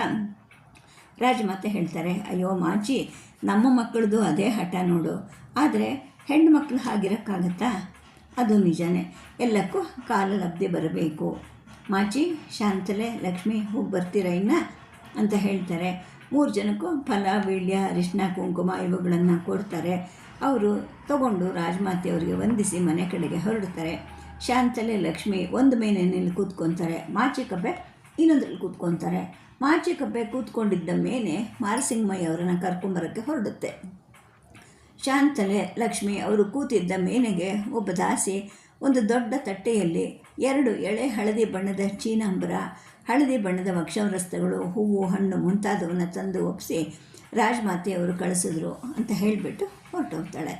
ರಾಜಮಾತೆ ಹೇಳ್ತಾರೆ, ಅಯ್ಯೋ ಮಾಚಿ ನಮ್ಮ ಮಕ್ಕಳದು ಅದೇ ಹಠ ನೋಡು. ಆದರೆ ಹೆಣ್ಣು ಮಕ್ಕಳು ಹಾಗಿರೋಕ್ಕಾಗತ್ತಾ? ಅದು ನಿಜನೇ. ಎಲ್ಲಕ್ಕೂ ಕಾಲ ಲಬ್ಧಿ ಬರಬೇಕು. ಮಾಚಿ ಶಾಂತಲೆ, ಲಕ್ಷ್ಮಿ, ಹೋಗಿ ಬರ್ತೀರ ಇನ್ನ? ಅಂತ ಹೇಳ್ತಾರೆ. ಮೂರು ಜನಕ್ಕೂ ಫಲ, ವೀಳ್ಯ ಅರಿಶಿನ ಕುಂಕುಮ ಇವುಗಳನ್ನು ಕೊಡ್ತಾರೆ. ಅವರು ತಗೊಂಡು ರಾಜಮಾತೆಯವರಿಗೆ ವಂದಿಸಿ ಮನೆ ಕಡೆಗೆ ಹೊರಡ್ತಾರೆ. ಶಾಂತಲೆ, ಲಕ್ಷ್ಮಿ ಒಂದು ಮೇನೆಯಲ್ಲಿ ಕೂತ್ಕೊತಾರೆ. ಮಾಚಿಕಬ್ಬೆ ಇನ್ನೊಂದ್ರಲ್ಲಿ ಕೂತ್ಕೊತಾರೆ. ಮಾಚಿ ಕಬ್ಬೆ ಕೂತ್ಕೊಂಡಿದ್ದ ಮೇನೆ ಮಾರಸಿಂಹಯ್ಯ ಅವರನ್ನು ಕರ್ಕೊಂಬರೋಕ್ಕೆ ಹೊರಡುತ್ತೆ. ಶಾಂತಲೆ, ಲಕ್ಷ್ಮಿ ಅವರು ಕೂತಿದ್ದ ಮೇನೆಗೆ ಒಬ್ಬ ದಾಸಿ ಒಂದು ದೊಡ್ಡ ತಟ್ಟೆಯಲ್ಲಿ ಎರಡು ಎಳೆ ಹಳದಿ ಬಣ್ಣದ ಚೀನಾಂಬರ, ಹಳದಿ ಬಣ್ಣದ ವಕ್ಷವ್ರಸ್ತಗಳು, ಹೂವು, ಹಣ್ಣು ಮುಂತಾದವನ್ನು ತಂದು ಒಪ್ಪಿಸಿ ರಾಜಮಾತೆಯವರು ಕಳಿಸಿದ್ರು ಅಂತ ಹೇಳಿಬಿಟ್ಟು ಹೊರಟೋಗ್ತಾಳೆ.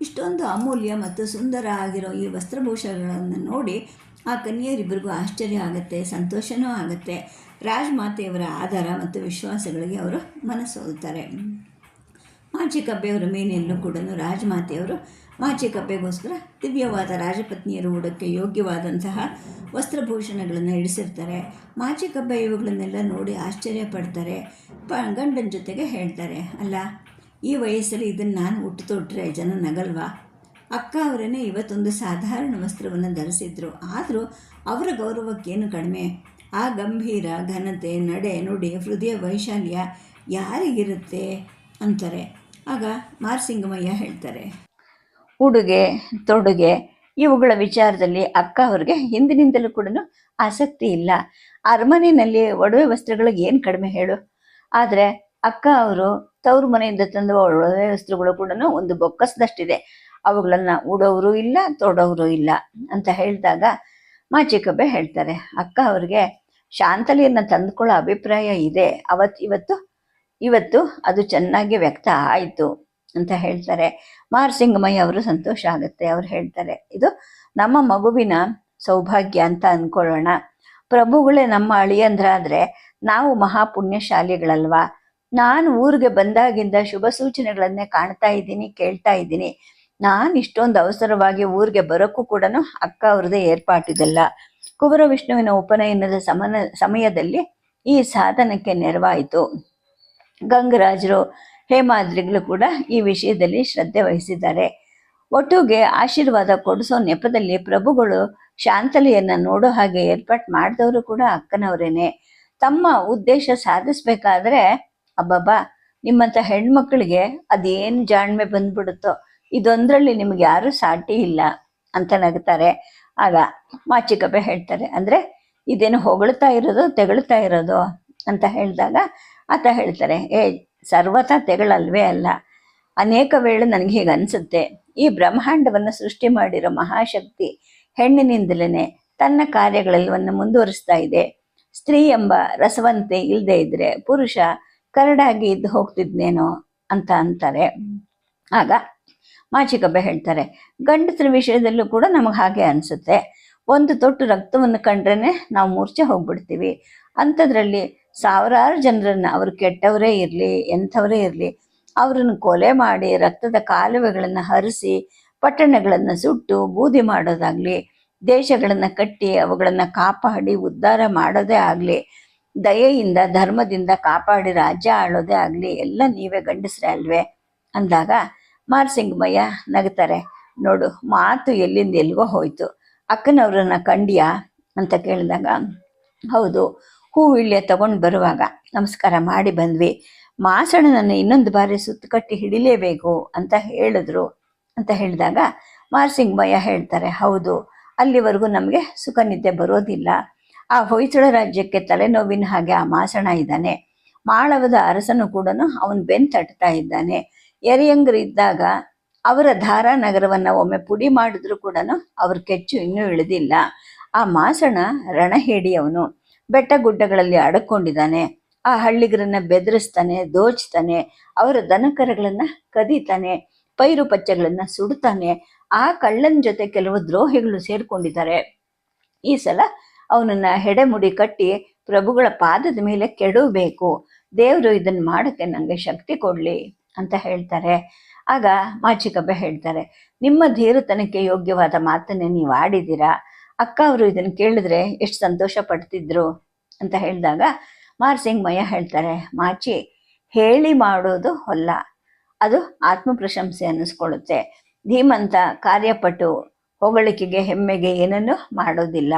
ಇಷ್ಟೊಂದು ಅಮೂಲ್ಯ ಮತ್ತು ಸುಂದರ ಆಗಿರೋ ಈ ವಸ್ತ್ರಭೂಷಣಗಳನ್ನು ನೋಡಿ ಆ ಕನ್ಯರಿಬ್ಬರಿಗೂ ಆಶ್ಚರ್ಯ ಆಗುತ್ತೆ ಸಂತೋಷವೂ ಆಗುತ್ತೆ. ರಾಜ್ಮಾತೆಯವರ ಆಧಾರ ಮತ್ತು ವಿಶ್ವಾಸಗಳಿಗೆ ಅವರು ಮನಸ್ಸೋಗುತ್ತಾರೆ ಮಾಚಿಕಬ್ಬೆಯವರ ಮೇನೆಯಲ್ಲೂ ಕೂಡ ರಾಜಮಾತೆಯವರು ಮಾಚಿಕಬ್ಬೆಗೋಸ್ಕರ ದಿವ್ಯವಾದ ರಾಜಪತ್ನಿಯರು ಉಡಕ್ಕೆ ಯೋಗ್ಯವಾದಂತಹ ವಸ್ತ್ರಭೂಷಣಗಳನ್ನು ಇಡಿಸಿರ್ತಾರೆ. ಮಾಚಿಕಬ್ಬೆ ಇವುಗಳನ್ನೆಲ್ಲ ನೋಡಿ ಆಶ್ಚರ್ಯ ಪಡ್ತಾರೆ. ಪ, ಗಂಡನ ಜೊತೆಗೆ ಹೇಳ್ತಾರೆ, ಅಲ್ಲ, ಈ ವಯಸ್ಸಲ್ಲಿ ಇದನ್ನು ನಾನು ಹುಟ್ಟು ತೊಟ್ಟರೆ ಜನ ನಗಲ್ವಾ? ಅಕ್ಕ ಅವರೇ ಇವತ್ತೊಂದು ಸಾಧಾರಣ ವಸ್ತ್ರವನ್ನು ಧರಿಸಿದ್ರು. ಆದರೂ ಅವರ ಗೌರವಕ್ಕೇನು ಕಡಿಮೆ? ಆ ಗಂಭೀರ ಘನತೆ, ನಡೆ, ನುಡಿ, ಹೃದಯ ವೈಶಾಲ್ಯ ಯಾರಿಗಿರುತ್ತೆ? ಅಂತಾರೆ. ಆಗ ಮಾರ್ಸಿಂಗಮಯ್ಯ ಹೇಳ್ತಾರೆ ಉಡುಗೆ, ತೊಡುಗೆ ಇವುಗಳ ವಿಚಾರದಲ್ಲಿ ಅಕ್ಕ ಅವ್ರಿಗೆ ಹಿಂದಿನಿಂದಲೂ ಕೂಡ ಆಸಕ್ತಿ ಇಲ್ಲ. ಅರಮನೆಯಲ್ಲಿ ಒಡವೆ ವಸ್ತ್ರಗಳಿಗೆ ಏನು ಕಡಿಮೆ ಹೇಳು? ಆದರೆ ಅಕ್ಕ ಅವರು ತವ್ರ ಮನೆಯಿಂದ ತಂದ ಒಡವೆ ವಸ್ತ್ರಗಳು ಕೂಡ ಒಂದು ಬೊಕ್ಕಸದಷ್ಟಿದೆ ಅವುಗಳನ್ನು ಉಡೋರು ಇಲ್ಲ ತೊಡೋರು ಇಲ್ಲ ಅಂತ ಹೇಳಿದಾಗ ಮಾಚಿಕಬ್ಬೆ ಹೇಳ್ತಾರೆ. ಅಕ್ಕ ಅವ್ರಿಗೆ ಶಾಂತಲಿಯನ್ನ ತಂದುಕೊಳ್ಳೋ ಅಭಿಪ್ರಾಯ ಇದೆ. ಅವತ್ತು ಇವತ್ತು ಇವತ್ತು ಅದು ಚೆನ್ನಾಗಿ ವ್ಯಕ್ತ ಆಯಿತು. ಅಂತ ಹೇಳ್ತಾರೆ. ಮಾರಸಿಂಗಮಯ್ಯ ಅವರು ಸಂತೋಷ ಆಗುತ್ತೆ ಅವ್ರು ಹೇಳ್ತಾರೆ. ಇದು ನಮ್ಮ ಮಗುವಿನ ಸೌಭಾಗ್ಯ ಅಂತ ಅಂದ್ಕೊಳ್ಳೋಣ ಪ್ರಭುಗಳೇ ನಮ್ಮ ಅಳಿಯಂದ್ರಾದ್ರೆ ನಾವು ಮಹಾಪುಣ್ಯಶಾಲಿಗಳಲ್ವಾ? ನಾನು ಊರಿಗೆ ಬಂದಾಗಿಂದ ಶುಭ ಸೂಚನೆಗಳನ್ನೇ ಕಾಣ್ತಾ ಇದ್ದೀನಿ, ಕೇಳ್ತಾ ಇದ್ದೀನಿ. ನಾನು ಇಷ್ಟೊಂದು ಅವಸರವಾಗಿ ಊರಿಗೆ ಬರೋಕ್ಕೂ ಕೂಡ ಅಕ್ಕ ಅವ್ರದೇ ಏರ್ಪಾಟಿದೆಲ್ಲ. ಕುಬರ ವಿಷ್ಣುವಿನ ಉಪನಯನದ ಸಮನ, ಸಮಯದಲ್ಲಿ ಈ ಸಾಧನಕ್ಕೆ ನೆರವಾಯಿತು. ಗಂಗರಾಜರು ಹೇಮಾದ್ರಿಗಳು ಕೂಡ ಈ ವಿಷಯದಲ್ಲಿ ಶ್ರದ್ಧೆ ವಹಿಸಿದ್ದಾರೆ. ಒಟ್ಟುಗೆ ಆಶೀರ್ವಾದ ಕೊಡಿಸೋ ನೆಪದಲ್ಲಿ ಪ್ರಭುಗಳು ಶಾಂತಲೆಯನ್ನು ನೋಡೋ ಹಾಗೆ ಏರ್ಪಾಟ್ ಮಾಡಿದವರು ಕೂಡ ಅಕ್ಕನವರೇನೆ. ತಮ್ಮ ಉದ್ದೇಶ ಸಾಧಿಸ್ಬೇಕಾದ್ರೆ, ಅಬ್ಬಬ್ಬಾ ನಿಮ್ಮಂಥ ಹೆಣ್ಮಕ್ಳಿಗೆ ಅದೇನು ಜಾಣ್ಮೆ ಬಂದ್ಬಿಡುತ್ತೋ, ಇದೊಂದರಲ್ಲಿ ನಿಮ್ಗೆ ಯಾರು ಸಾಟಿ ಇಲ್ಲ ಅಂತ ನಗ್ತಾರೆ. ಆಗ ಮಾಚಿಕಬ್ಬೆ ಹೇಳ್ತಾರೆ, ಅಂದ್ರೆ ಇದೇನು ಹೊಗಳ್ತಾ ಇರೋದು, ತೆಗಳ್ತಾ ಇರೋದು ಅಂತ ಹೇಳಿದಾಗ ಆತ ಹೇಳ್ತಾರೆ, ಏ ಸರ್ವತಾ ತೆಗಳಲ್ವೇ ಅಲ್ಲ. ಅನೇಕ ವೇಳೆ ನನಗೆ ಹೀಗೆ ಅನಿಸುತ್ತೆ. ಈ ಬ್ರಹ್ಮಾಂಡವನ್ನು ಸೃಷ್ಟಿ ಮಾಡಿರೋ ಮಹಾಶಕ್ತಿ ಹೆಣ್ಣಿನಿಂದಲೇ ತನ್ನ ಕಾರ್ಯಗಳೆಲ್ಲವನ್ನು ಮುಂದುವರಿಸ್ತಾ ಇದೆ. ಸ್ತ್ರೀ ಎಂಬ ರಸವಂತೆ ಇಲ್ಲದೆ ಇದ್ರೆ ಪುರುಷ ಕರಡಾಗಿ ಇದ್ದು ಹೋಗ್ತಿದ್ನೇನೋ ಅಂತ ಅಂತಾರೆ. ಆಗ ಮಾಚಿಕಬ್ಬೆ ಹೇಳ್ತಾರೆ, ಗಂಡಸರ ವಿಷಯದಲ್ಲೂ ಕೂಡ ನಮಗೆ ಹಾಗೆ ಅನಿಸುತ್ತೆ. ಒಂದು ತೊಟ್ಟು ರಕ್ತವನ್ನು ಕಂಡ್ರೇ ನಾವು ಮೂರ್ಛೆ ಹೋಗ್ಬಿಡ್ತೀವಿ. ಅಂಥದ್ರಲ್ಲಿ ಸಾವಿರಾರು ಜನರನ್ನ ಅವರು ಕೆಟ್ಟವರೇ ಇರಲಿ, ಎಂಥವರೇ ಇರಲಿ, ಅವರನ್ನು ಕೊಲೆ ಮಾಡಿ ರಕ್ತದ ಕಾಲುವೆಗಳನ್ನು ಹರಿಸಿ, ಪಟ್ಟಣಗಳನ್ನು ಸುಟ್ಟು, ಬೂದಿ ಮಾಡೋದಾಗ್ಲಿ, ದೇಶಗಳನ್ನು ಕಟ್ಟಿ, ಅವುಗಳನ್ನು ಕಾಪಾಡಿ, ಉದ್ಧಾರ ಮಾಡೋದೇ ಆಗಲಿ, ದಯೆಯಿಂದ, ಧರ್ಮದಿಂದ ಕಾಪಾಡಿ, ರಾಜ್ಯ ಆಳೋದೇ ಆಗಲಿ, ಎಲ್ಲ ನೀವೇ ಗಂಡಸ್ರೆ ಅಲ್ವೇ? ಅಂದಾಗ ಮಾರ್ಸಿಂಗಮಯ್ಯ ನಗತಾರೆ, ನೋಡು, ಮಾತು ಎಲ್ಲಿಂದ ಎಲ್ಲಿಗೋ ಹೋಯ್ತು, ಅಕ್ಕನವ್ರನ್ನ ಕಂಡ್ಯಾ? ಅಂತ ಕೇಳಿದಾಗ, ಹೌದು ಹೂವಿಳ್ಯ ತಗೊಂಡು ಬರುವಾಗ, ನಮಸ್ಕಾರ ಮಾಡಿ ಬಂದ್ವಿ. ಮಾಸಣನನ್ನು ಇನ್ನೊಂದು ಬಾರಿ ಸುತ್ತು ಕಟ್ಟಿ ಹಿಡಿಲೇಬೇಕು ಅಂತ ಹೇಳಿದ್ರು. ಅಂತ ಹೇಳಿದಾಗ, ಮಾರ್ಸಿಂಗಮಯ್ಯ ಹೇಳ್ತಾರೆ, ಹೌದು, ಅಲ್ಲಿವರೆಗೂ ನಮಗೆ ಸುಖ ನಿದ್ದೆ ಬರೋದಿಲ್ಲ. ಆ ಹೊಯ್ಸಳ ರಾಜ್ಯಕ್ಕೆ ತಲೆನೋವಿನ ಹಾಗೆ ಆ ಮಾಸಣ ಇದ್ದಾನೆ. ಮಾಳವದ ಅರಸನು ಕೂಡ ಅವನು ಬೆನ್ ತಟ್ತಾ ಇದ್ದಾನೆ. ಎರೆಯಂಗರು ಇದ್ದಾಗ ಅವರ ಧಾರಾ ನಗರವನ್ನ ಒಮ್ಮೆ ಪುಡಿ ಮಾಡಿದ್ರು ಕೂಡ ಅವ್ರ ಕೆಚ್ಚು ಇನ್ನೂ ಇಳಿದಿಲ್ಲ. ಆ ಮಾಸಣ ರಣಹೇಡಿ ಅವನು ಬೆಟ್ಟ ಗುಡ್ಡಗಳಲ್ಲಿ ಅಡಕೊಂಡಿದ್ದಾನೆ. ಆ ಹಳ್ಳಿಗರನ್ನ ಬೆದರಿಸ್ತಾನೆ, ದೋಚ್ತಾನೆ, ಅವರ ದನಕರಗಳನ್ನ ಕದೀತಾನೆ, ಪೈರು ಪಚ್ಚಗಳನ್ನ ಸುಡ್ತಾನೆ, ಆ ಕಳ್ಳನ ಜೊತೆ ಕೆಲವು ದ್ರೋಹಿಗಳು ಸೇರ್ಕೊಂಡಿದ್ದಾರೆ. ಈ ಸಲ ಅವನನ್ನ ಹೆಡೆಮುಡಿ ಕಟ್ಟಿ ಪ್ರಭುಗಳ ಪಾದದ ಮೇಲೆ ಕೆಡಬೇಕು ದೇವರು ಇದನ್ನ ಮಾಡಕ್ಕೆ ನನಗೆ ಶಕ್ತಿ ಕೊಡ್ಲಿ ಅಂತ ಹೇಳ್ತಾರೆ. ಆಗ ಮಾಚಿಕಬ್ಬ ಹೇಳ್ತಾರೆ, ನಿಮ್ಮ ಧೀರತನಕ್ಕೆ ಯೋಗ್ಯವಾದ ಮಾತನ್ನೇ ನೀವು ಆಡಿದ್ದೀರಾ? ಅಕ್ಕ ಅವರು ಇದನ್ನು ಕೇಳಿದ್ರೆ ಎಷ್ಟು ಸಂತೋಷ ಪಡ್ತಿದ್ರು ಅಂತ ಹೇಳಿದಾಗ ಮಾರ್ಸಿಂಗ್ ಮಯ ಹೇಳ್ತಾರೆ. ಮಾಚಿ, ಹೇಳಿ ಮಾಡೋದು ಹೊಲ್ಲ. ಅದು ಆತ್ಮ ಪ್ರಶಂಸೆ ಅನ್ನಿಸ್ಕೊಳ್ಳುತ್ತೆ. ಧೀಮಂತ ಕಾರ್ಯಪಟು, ಹೊಗಳಿಕೆಗೆ ಹೆಮ್ಮೆಗೆ ಏನನ್ನೂ ಮಾಡೋದಿಲ್ಲ.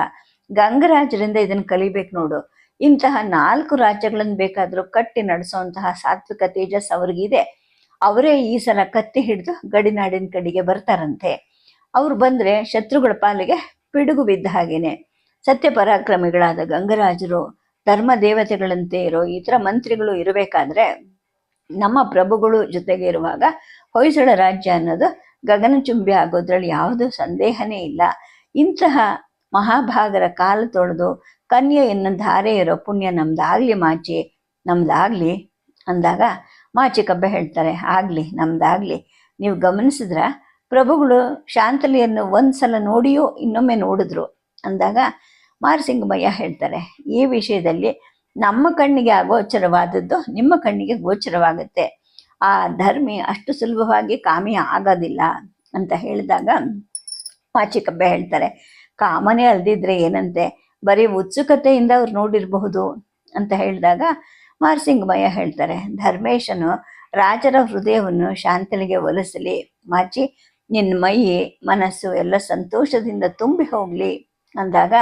ಗಂಗರಾಜರಿಂದ ಇದನ್ನು ಕಲಿಬೇಕು ನೋಡು. ಇಂತಹ ನಾಲ್ಕು ರಾಜ್ಯಗಳನ್ನು ಬೇಕಾದರೂ ಕಟ್ಟಿ ನಡೆಸುವಂತಹ ಸಾತ್ವಿಕ ತೇಜಸ್ ಅವ್ರಿಗಿದೆ. ಅವರೇ ಈ ಸಲ ಕತ್ತಿ ಹಿಡಿದು ಗಡಿನಾಡಿನ ಕಡೆಗೆ ಬರ್ತಾರಂತೆ. ಅವ್ರು ಬಂದ್ರೆ ಶತ್ರುಗಳ ಪಾಲಿಗೆ ಪಿಡುಗು ಬಿದ್ದ ಹಾಗೇನೆ. ಸತ್ಯ ಪರಾಕ್ರಮಿಗಳಾದ ಗಂಗರಾಜರು, ಧರ್ಮ ದೇವತೆಗಳಂತೆ ಇರೋ ಇತರ ಮಂತ್ರಿಗಳು ಇರಬೇಕಾದ್ರೆ ನಮ್ಮ ಪ್ರಭುಗಳು ಜೊತೆಗೆ ಇರುವಾಗ ಹೊಯ್ಸಳ ರಾಜ್ಯ ಅನ್ನೋದು ಗಗನಚುಂಬಿ ಆಗೋದ್ರಲ್ಲಿ ಯಾವುದೂ ಸಂದೇಹನೇ ಇಲ್ಲ. ಇಂತಹ ಮಹಾಭಾಗರ ಕಾಲ ತೊಳೆದು ಕನ್ಯೆಯನ್ನು ಧಾರೆ ಇರೋ ಪುಣ್ಯ ನಮ್ದಾಗ್ಲಿ ಮಾಚಿ, ನಮ್ದಾಗ್ಲಿ ಅಂದಾಗ ಮಾಚಿ ಕಬ್ಬೆ ಹೇಳ್ತಾರೆ, ಆಗ್ಲಿ, ನಮ್ದಾಗ್ಲಿ. ನೀವು ಗಮನಿಸಿದ್ರ? ಪ್ರಭುಗಳು ಶಾಂತಲಿಯನ್ನು ಒಂದ್ಸಲ ನೋಡಿಯೋ ಇನ್ನೊಮ್ಮೆ ನೋಡಿದ್ರು ಅಂದಾಗ ಮಾರಸಿಂಗಮಯ್ಯ ಹೇಳ್ತಾರೆ, ಈ ವಿಷಯದಲ್ಲಿ ನಮ್ಮ ಕಣ್ಣಿಗೆ ಅಗೋಚರವಾದದ್ದು ನಿಮ್ಮ ಕಣ್ಣಿಗೆ ಗೋಚರವಾಗುತ್ತೆ. ಆ ಧರ್ಮಿ ಅಷ್ಟು ಸುಲಭವಾಗಿ ಕಾಮಿ ಆಗೋದಿಲ್ಲ ಅಂತ ಹೇಳಿದಾಗ ಮಾಚಿಕಬ್ಬ ಹೇಳ್ತಾರೆ, ಕಾಮನೇ ಅಲ್ದಿದ್ರೆ ಏನಂತೆ? ಬರೀ ಉತ್ಸುಕತೆಯಿಂದ ಅವ್ರು ನೋಡಿರಬಹುದು ಅಂತ ಹೇಳಿದಾಗ ಮಾರಸಿಂಗಮಯ್ಯ ಹೇಳ್ತಾರೆ, ಧರ್ಮೇಶನು ರಾಜರ ಹೃದಯವನ್ನು ಶಾಂತಲಿಗೆ ಒಲಿಸಲಿ ಮಾಚಿ. ನಿನ್ನ ಮೈ ಮನಸ್ಸು ಎಲ್ಲ ಸಂತೋಷದಿಂದ ತುಂಬಿ ಹೋಗ್ಲಿ ಅಂದಾಗ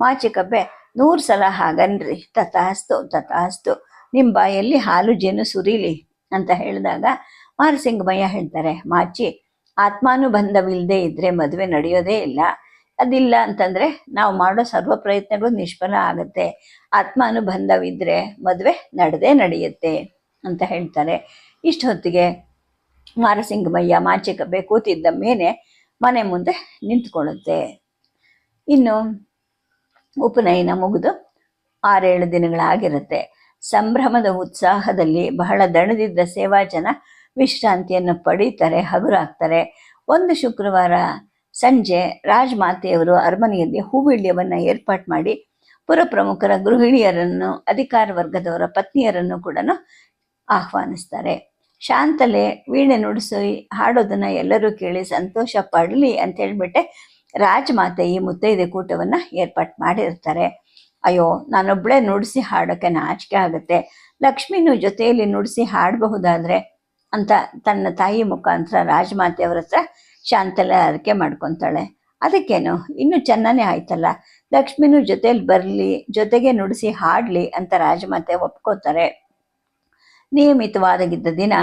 ಮಾಚಿಕಬ್ಬೆ ನೂರು ಸಲ ಹಾಗನ್ರಿ, ತಥಾಸ್ತು ತಥಾಸ್ತು ನಿಮ್ಮ ಬಾಯಲ್ಲಿ ಹಾಲು ಜೇನು ಸುರಿಲಿ ಅಂತ ಹೇಳಿದಾಗ ಮಾರಸಿಂಗಮಯ್ಯ ಹೇಳ್ತಾರೆ, ಮಾಚಿ ಆತ್ಮಾನುಬಂಧವಿಲ್ಲದೆ ಇದ್ರೆ ಮದುವೆ ನಡೆಯೋದೇ ಇಲ್ಲ. ಅದಿಲ್ಲ ಅಂತಂದ್ರೆ ನಾವು ಮಾಡೋ ಸರ್ವ ಪ್ರಯತ್ನಗಳು ನಿಷ್ಫಲ ಆಗುತ್ತೆ. ಆತ್ಮಾನುಬಂಧವಿದ್ರೆ ಮದುವೆ ನಡೆದೇ ನಡೆಯುತ್ತೆ ಅಂತ ಹೇಳ್ತಾರೆ. ಇಷ್ಟು ಹೊತ್ತಿಗೆ ಮಾರಸಿಂಗಮಯ್ಯ ಮಾಚಿಕ ಕೂತಿದ್ದ ಮೇಲೆ ಮನೆ ಮುಂದೆ ನಿಂತ್ಕೊಳ್ಳುತ್ತೆ. ಇನ್ನು ಉಪನಯನ ಮುಗಿದು ಆರೇಳು ದಿನಗಳಾಗಿರುತ್ತೆ. ಸಂಭ್ರಮದ ಉತ್ಸಾಹದಲ್ಲಿ ಬಹಳ ದಣದಿದ್ದ ಸೇವಾ ಜನ ವಿಶ್ರಾಂತಿಯನ್ನು ಪಡೀತಾರೆ, ಹಗುರಾಗ್ತಾರೆ. ಒಂದು ಶುಕ್ರವಾರ ಸಂಜೆ ರಾಜಮಾತೆಯವರು ಅರಮನೆಯಲ್ಲಿ ಹೂವಿಳ್ಯವನ್ನು ಏರ್ಪಾಟ್ ಮಾಡಿ ಪುರಪ್ರಮುಖರ ಗೃಹಿಣಿಯರನ್ನು, ಅಧಿಕಾರ ವರ್ಗದವರ ಪತ್ನಿಯರನ್ನು ಕೂಡ ಆಹ್ವಾನಿಸ್ತಾರೆ. ಶಾಂತಲೆ ವೀಣೆ ನುಡಿಸಿ ಹಾಡೋದನ್ನ ಎಲ್ಲರೂ ಕೇಳಿ ಸಂತೋಷ ಪಡಲಿ ಅಂತ ಹೇಳ್ಬಿಟ್ಟೆ. ರಾಜಮಾತೆ ಈ ಮುತ್ತೈದೆ ಕೂಟವನ್ನ ಏರ್ಪಾಟ್ ಮಾಡಿರ್ತಾರೆ. ಅಯ್ಯೋ, ನಾನೊಬ್ಳೆ ನುಡಿಸಿ ಹಾಡೋಕ್ಕೆ ನಾಚಿಕೆ ಆಗುತ್ತೆ. ಲಕ್ಷ್ಮಿನೂ ಜೊತೆಯಲ್ಲಿ ನುಡಿಸಿ ಹಾಡಬಹುದಾದ್ರೆ ಅಂತ ತನ್ನ ತಾಯಿ ಮುಖಾಂತರ ರಾಜಮಾತೆ ಅವ್ರ ಹತ್ರ ಶಾಂತಲೆ ಅರಕೆ ಮಾಡ್ಕೊತಾಳೆ. ಅದಕ್ಕೇನು? ಇನ್ನೂ ಚೆನ್ನಾನೇ ಆಯ್ತಲ್ಲ? ಲಕ್ಷ್ಮಿನೂ ಜೊತೆಯಲ್ಲಿ ಬರಲಿ, ಜೊತೆಗೆ ನುಡಿಸಿ ಹಾಡಲಿ ಅಂತ ರಾಜಮಾತೆ ಒಪ್ಕೋತಾರೆ. ನಿಯಮಿತವಾದಗಿದ್ದ ದಿನ,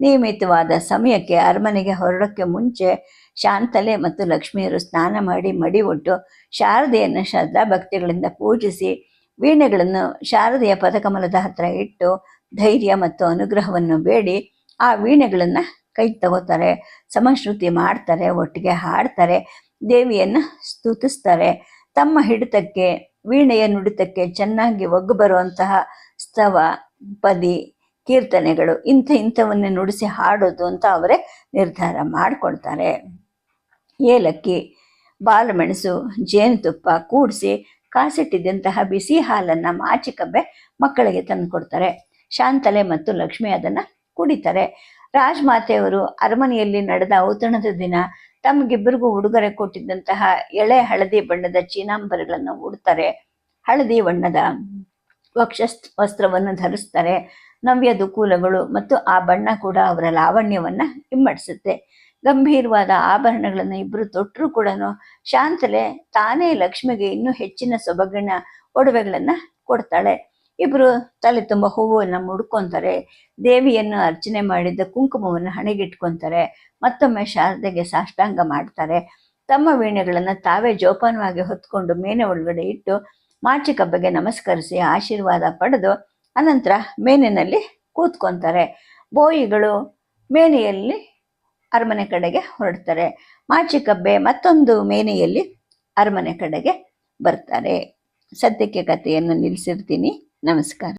ನಿಯಮಿತವಾದ ಸಮಯಕ್ಕೆ ಅರಮನೆಗೆ ಹೊರಡೋಕ್ಕೆ ಮುಂಚೆ ಶಾಂತಲೆ ಮತ್ತು ಲಕ್ಷ್ಮಿಯರು ಸ್ನಾನ ಮಾಡಿ ಮಡಿ ಒಟ್ಟು ಶಾರದೆಯನ್ನು ಶ್ರದ್ಧಾ ಭಕ್ತಿಗಳಿಂದ ಪೂಜಿಸಿ ವೀಣೆಗಳನ್ನು ಶಾರದೆಯ ಪದಕಮಲದ ಹತ್ರ ಇಟ್ಟು ಧೈರ್ಯ ಮತ್ತು ಅನುಗ್ರಹವನ್ನು ಬೇಡಿ ಆ ವೀಣೆಗಳನ್ನು ಕೈ ತಗೋತಾರೆ ಸಮಶ್ರುತಿ ಮಾಡ್ತಾರೆ, ಒಟ್ಟಿಗೆ ಹಾಡ್ತಾರೆ, ದೇವಿಯನ್ನು ಸ್ತುತಿಸ್ತಾರೆ. ತಮ್ಮ ಹಿಡಿತಕ್ಕೆ, ವೀಣೆಯ ನುಡಿತಕ್ಕೆ ಚೆನ್ನಾಗಿ ಒಗ್ಗು ಬರುವಂತಹ ಸ್ತವ, ಪದಿ ಕೀರ್ತನೆಗಳು ಇಂಥ ಇಂಥವನ್ನೇ ನುಡಿಸಿ ಹಾಡೋದು ಅಂತ ಅವರೇ ನಿರ್ಧಾರ ಮಾಡಿಕೊಳ್ತಾರೆ. ಏಲಕ್ಕಿ, ಬಾಲಮೆಣಸು, ಜೇನುತುಪ್ಪ ಕೂಡಿಸಿ ಕಾಸಿಟ್ಟಿದ್ದಂತಹ ಬಿಸಿ ಹಾಲನ್ನು ಮಾಚಿಕಬ್ಬೆ ಮಕ್ಕಳಿಗೆ ತಂದು ಕೊಡ್ತಾರೆ. ಶಾಂತಲೆ ಮತ್ತು ಲಕ್ಷ್ಮಿ ಅದನ್ನು ಕುಡಿತಾರೆ. ರಾಜ್ಮಾತೆಯವರು ಅರಮನೆಯಲ್ಲಿ ನಡೆದ ಔತಣದ ದಿನ ತಮಗಿಬ್ಬರಿಗೂ ಉಡುಗೊರೆ ಕೊಟ್ಟಿದ್ದಂತಹ ಎಳೆ ಹಳದಿ ಬಣ್ಣದ ಚೀನಾಂಬರಗಳನ್ನು ಉಡ್ತಾರೆ. ಹಳದಿ ಬಣ್ಣದ ವಕ್ಷ ವಸ್ತ್ರವನ್ನು ಧರಿಸ್ತಾರೆ. ನವ್ಯ ದುಕೂಲಗಳು ಮತ್ತು ಆ ಬಣ್ಣ ಕೂಡ ಅವರ ಲಾವಣ್ಯವನ್ನ ಇಮ್ಮಡಿಸುತ್ತೆ ಗಂಭೀರವಾದ ಆಭರಣಗಳನ್ನು ಇಬ್ಬರು ತೊಟ್ಟರು ಕೂಡ ಶಾಂತಲೆ ತಾನೇ ಲಕ್ಷ್ಮಿಗೆ ಇನ್ನೂ ಹೆಚ್ಚಿನ ಸೊಬಗಿನ ಒಡವೆಗಳನ್ನ ಕೊಡ್ತಾಳೆ. ಇಬ್ರು ತಲೆ ತುಂಬ ಹೂವನ್ನು ಮುಡ್ಕೊಂತಾರೆ. ದೇವಿಯನ್ನು ಅರ್ಚನೆ ಮಾಡಿದ್ದ ಕುಂಕುಮವನ್ನು ಹಣೆಗಿಟ್ಕೊಂತಾರೆ. ಮತ್ತೊಮ್ಮೆ ಶಾರದೆಗೆ ಸಾಷ್ಟಾಂಗ ಮಾಡ್ತಾರೆ. ತಮ್ಮ ವೀಣೆಗಳನ್ನು ತಾವೇ ಜೋಪಾನವಾಗಿ ಹೊತ್ಕೊಂಡು ಮೇನೆ ಒಳಗಡೆ ಇಟ್ಟು ಮಾಚಿಕಬ್ಬಗೆ ನಮಸ್ಕರಿಸಿ ಆಶೀರ್ವಾದ ಪಡೆದು ಅನಂತರ ಮೇನಿನಲ್ಲಿ ಕೂತ್ಕೊತಾರೆ. ಬೋಯಿಗಳು ಮೇನೆಯಲ್ಲಿ ಅರಮನೆ ಕಡೆಗೆ ಹೊರಡ್ತಾರೆ. ಮಾಚಿಕಬ್ಬೆ ಮತ್ತೊಂದು ಮೇನೆಯಲ್ಲಿ ಅರಮನೆ ಕಡೆಗೆ ಬರ್ತಾರೆ. ಸದ್ಯಕ್ಕೆ ಕಥೆಯನ್ನು ನಿಲ್ಲಿಸಿರ್ತೀನಿ. ನಮಸ್ಕಾರ.